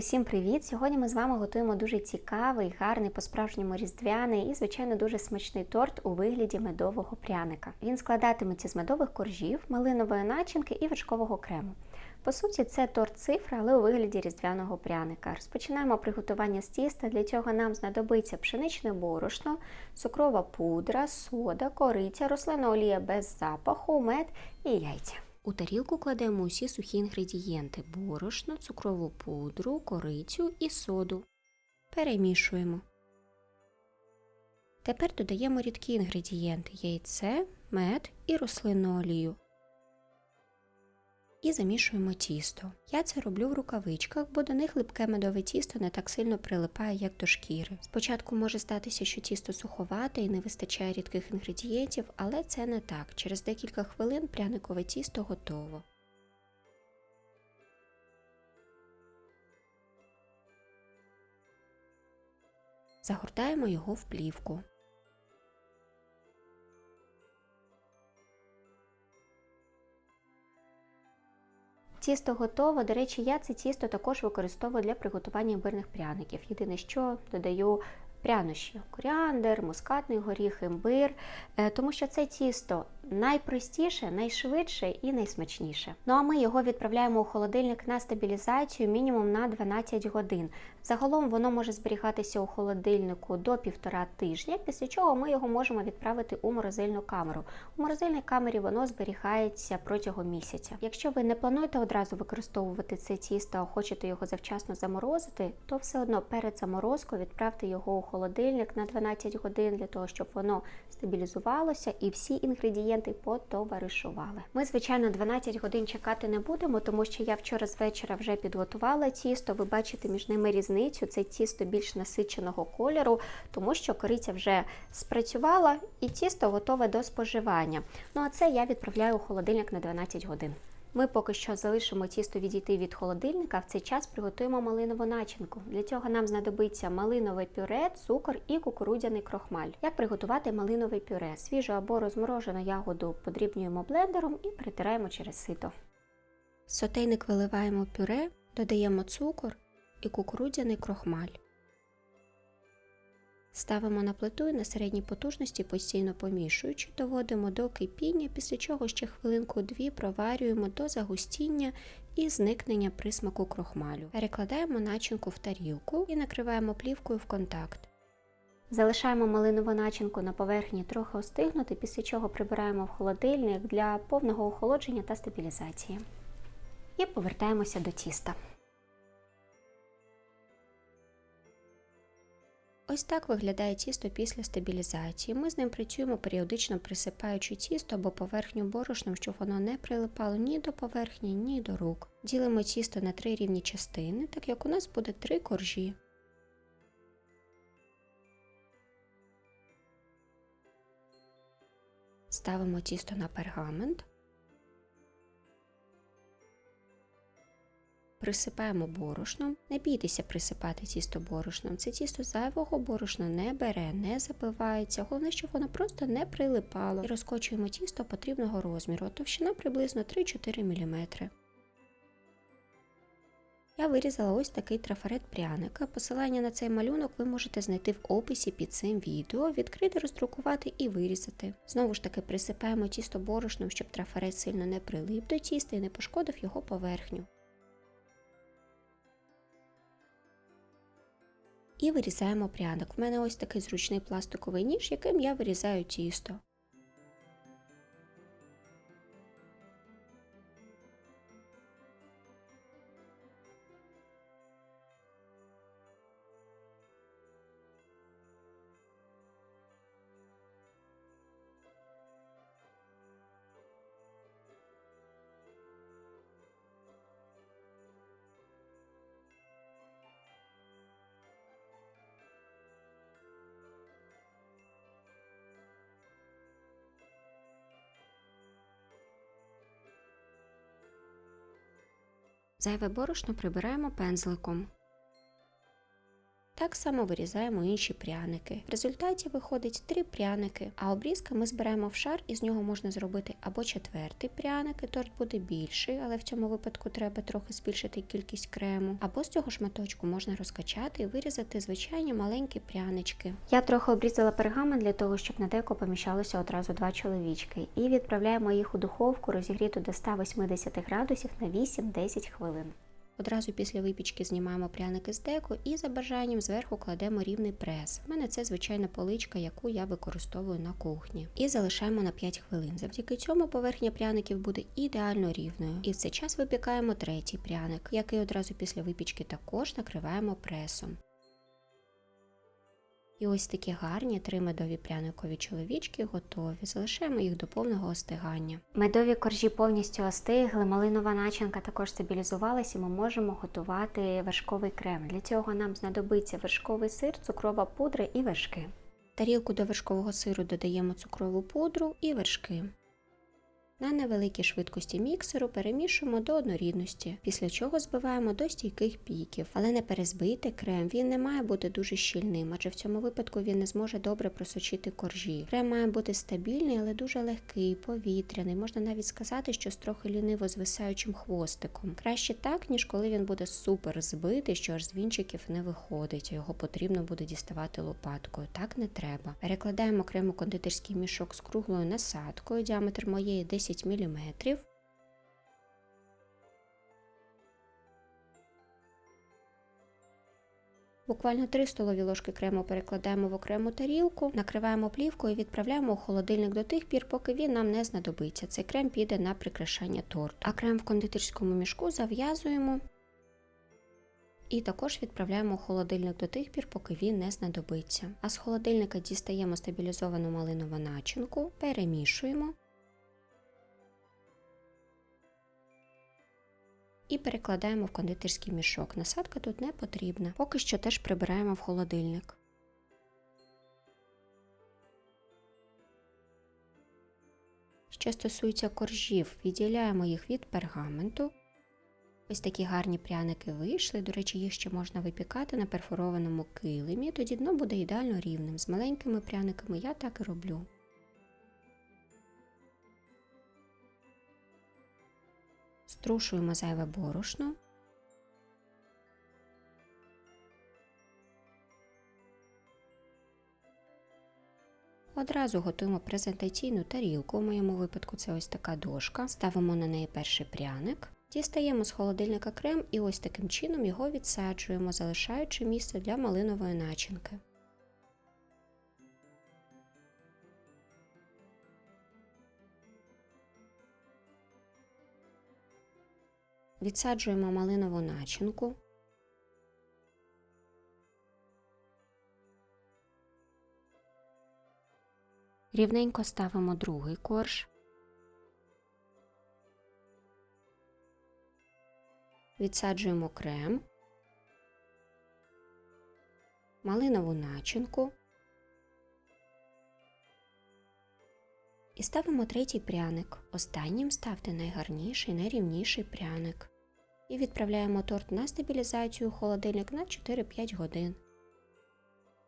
Усім привіт! Сьогодні ми з вами готуємо дуже цікавий, гарний, по-справжньому різдвяний і, звичайно, дуже смачний торт у вигляді медового пряника. Він складатиметься з медових коржів, малинової начинки і вершкового крему. По суті, це торт цифра, але у вигляді різдвяного пряника. Розпочинаємо приготування з тіста. Для цього нам знадобиться пшеничне борошно, цукрова пудра, сода, кориця, рослинна олія без запаху, мед і яйця. У тарілку кладемо усі сухі інгредієнти: борошно, цукрову пудру, корицю і соду. Перемішуємо. Тепер додаємо рідкі інгредієнти яйце, мед і рослинну олію. І замішуємо тісто. Я це роблю в рукавичках, бо до них липке медове тісто не так сильно прилипає, як до шкіри. Спочатку може статися, що тісто суховате і не вистачає рідких інгредієнтів, але це не так. Через декілька хвилин пряникове тісто готово. Загортаємо його в плівку. Тісто готово. До речі, я це тісто також використовую для приготування імбирних пряників. Єдине, що додаю прянощі: коріандр, мускатний горіх, імбир, е, тому що це тісто найпростіше, найшвидше і найсмачніше. Ну а ми його відправляємо у холодильник на стабілізацію мінімум на 12 годин. Загалом воно може зберігатися у холодильнику до півтора тижня, після чого ми його можемо відправити у морозильну камеру. У морозильній камері воно зберігається протягом місяця. Якщо ви не плануєте одразу використовувати це тісто, а хочете його завчасно заморозити, то все одно перед заморозкою відправте його у холодильник на 12 годин для того, щоб воно стабілізувалося і всі інгредієнти потоваришували. Ми, звичайно, 12 годин чекати не будемо, тому що я вчора з вечора вже підготувала тісто. Ви бачите між ними різницю. Це тісто більш насиченого кольору, тому що кориця вже спрацювала і тісто готове до споживання. Ну а це я відправляю у холодильник на 12 годин. Ми поки що залишимо тісто відійти від холодильника, в цей час приготуємо малинову начинку. Для цього нам знадобиться малинове пюре, цукор і кукурудзяний крохмаль. Як приготувати малинове пюре? Свіжу або розморожену ягоду подрібнюємо блендером і притираємо через сито. Сотейник виливаємо пюре, додаємо цукор і кукурудзяний крохмаль. Ставимо на плиту і на середній потужності, постійно помішуючи, доводимо до кипіння, після чого ще хвилинку-дві проварюємо до загустіння і зникнення присмаку крохмалю. Перекладаємо начинку в тарілку і накриваємо плівкою в контакт. Залишаємо малинову начинку на поверхні трохи остигнути, після чого прибираємо в холодильник для повного охолодження та стабілізації. І повертаємося до тіста. Ось так виглядає тісто після стабілізації. Ми з ним працюємо періодично присипаючи тісто або поверхню борошном, щоб воно не прилипало ні до поверхні, ні до рук. Ділимо тісто на три рівні частини, так як у нас буде три коржі. Ставимо тісто на пергамент. Присипаємо борошном. Не бійтеся присипати тісто борошном. Це тісто зайвого борошна не бере, не запивається. Головне, щоб воно просто не прилипало. І розкочуємо тісто потрібного розміру, товщина приблизно 3-4 мм. Я вирізала ось такий трафарет пряника. Посилання на цей малюнок ви можете знайти в описі під цим відео, відкрити, роздрукувати і вирізати. Знову ж таки, присипаємо тісто борошном, щоб трафарет сильно не прилип до тіста і не пошкодив його поверхню. І вирізаємо пряник. У мене ось такий зручний пластиковий ніж, яким я вирізаю тісто. Зайве борошно прибираємо пензликом. Так само вирізаємо інші пряники. В результаті виходить три пряники, а обрізка ми збираємо в шар, і з нього можна зробити або четвертий пряник, і торт буде більший, але в цьому випадку треба трохи збільшити кількість крему. Або з цього шматочку можна розкачати і вирізати звичайні маленькі прянички. Я трохи обрізала пергамент для того, щоб на деко поміщалося одразу два чоловічки, і відправляємо їх у духовку розігріту до 180 градусів на 8-10 хвилин. Одразу після випічки знімаємо пряники з деку і за бажанням зверху кладемо рівний прес. У мене це звичайна поличка, яку я використовую на кухні. І залишаємо на 5 хвилин. Завдяки цьому поверхня пряників буде ідеально рівною. І в цей час випікаємо третій пряник, який одразу після випічки також накриваємо пресом. І ось такі гарні три медові пряникові чоловічки готові. Залишаємо їх до повного остигання. Медові коржі повністю остигли, малинова начинка також стабілізувалась і ми можемо готувати вершковий крем. Для цього нам знадобиться вершковий сир, цукрова пудра і вершки. Тарілку до вершкового сиру додаємо цукрову пудру і вершки. На невеликій швидкості міксеру перемішуємо до однорідності, після чого збиваємо до стійких піків, але не перезбийте крем, він не має бути дуже щільним, адже в цьому випадку він не зможе добре просочити коржі. Крем має бути стабільний, але дуже легкий, повітряний. Можна навіть сказати, що з трохи ліниво звисаючим хвостиком. Краще так, ніж коли він буде супер збитий, що аж з вінчиків не виходить, його потрібно буде діставати лопаткою. Так не треба. Перекладаємо крем у кондитерський мішок з круглою насадкою, діаметр моєї 10 10 мм. Буквально 3 столові ложки крему перекладаємо в окрему тарілку, накриваємо плівкою і відправляємо у холодильник до тих пір, поки він нам не знадобиться. Цей крем піде на прикрашання торту. А крем в кондитерському мішку зав'язуємо і також відправляємо у холодильник до тих пір, поки він не знадобиться. А з холодильника дістаємо стабілізовану малинову начинку, перемішуємо. І перекладаємо в кондитерський мішок. Насадка тут не потрібна. Поки що теж прибираємо в холодильник. Що стосується коржів, відділяємо їх від пергаменту. Ось такі гарні пряники вийшли. До речі, їх ще можна випікати на перфорованому килимі, тоді дно буде ідеально рівним. З маленькими пряниками я так і роблю. Струшуємо зайве борошно. Одразу готуємо презентаційну тарілку, у моєму випадку це ось така дошка. Ставимо на неї перший пряник, дістаємо з холодильника крем і ось таким чином його відсаджуємо, залишаючи місце для малинової начинки. Відсаджуємо малинову начинку. Рівненько ставимо другий корж. Відсаджуємо крем, малинову начинку і ставимо третій пряник. Останнім ставте найгарніший, найрівніший пряник і відправляємо торт на стабілізацію у холодильник на 4-5 годин.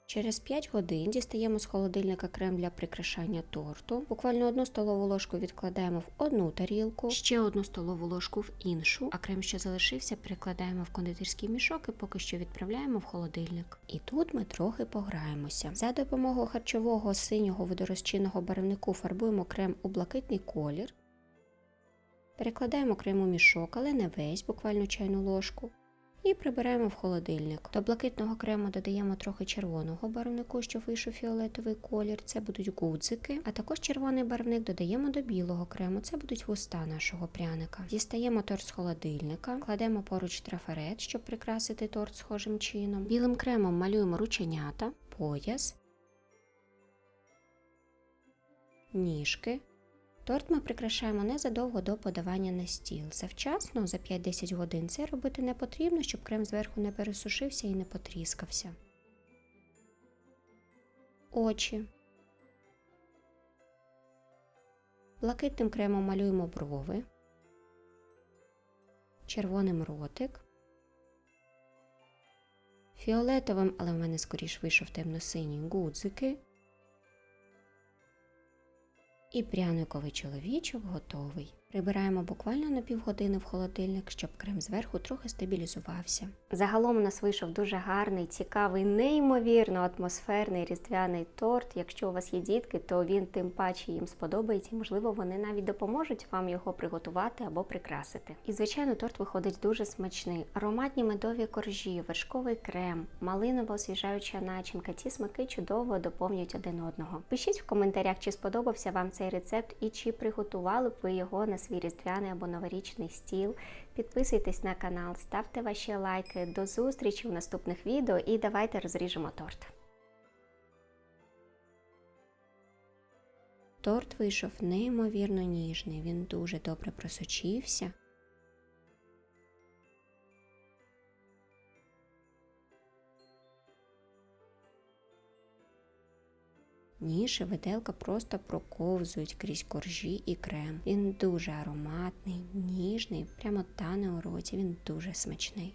Через 5 годин дістаємо з холодильника крем для прикрашання торту. Буквально одну столову ложку відкладаємо в одну тарілку, ще одну столову ложку в іншу, а крем, що залишився, перекладаємо в кондитерський мішок і поки що відправляємо в холодильник. І тут ми трохи пограємося. За допомогою харчового синього водорозчинного барвнику фарбуємо крем у блакитний колір. Перекладаємо крем у мішок, але не весь, буквально чайну ложку. І прибираємо в холодильник. До блакитного крему додаємо трохи червоного барвнику, що вийшов фіолетовий колір. Це будуть гудзики, а також червоний барвник додаємо до білого крему, це будуть вуста нашого пряника. Дістаємо торт з холодильника, кладемо поруч трафарет, щоб прикрасити торт схожим чином. Білим кремом малюємо рученята, пояс, ніжки. Торт ми прикрашаємо незадовго до подавання на стіл. Завчасно, за 5-10 годин, це робити не потрібно, щоб крем зверху не пересушився і не потріскався. Очі. Блакитним кремом малюємо брови, червоним ротик, фіолетовим, але в мене скоріш вийшов темно-синій гудзики. І пряниковий чоловічок готовий. Прибираємо буквально на півгодини в холодильник, щоб крем зверху трохи стабілізувався. Загалом у нас вийшов дуже гарний, цікавий, неймовірно атмосферний різдвяний торт. Якщо у вас є дітки, то він тим паче їм сподобається. Можливо, вони навіть допоможуть вам його приготувати або прикрасити. І звичайно, торт виходить дуже смачний. Ароматні медові коржі, вершковий крем, малинова освіжаюча начинка. Ці смаки чудово доповнюють один одного. Пишіть в коментарях, чи сподобався вам цей рецепт і чи приготували б ви його на свій різдвяний або новорічний стіл. Підписуйтесь на канал, ставте ваші лайки. До зустрічі в наступних відео і давайте розріжемо торт. Торт вийшов неймовірно ніжний, він дуже добре просочився. Ніж і просто проковзують крізь коржі і крем. Він дуже ароматний, ніжний, прямо тане у роті, він дуже смачний.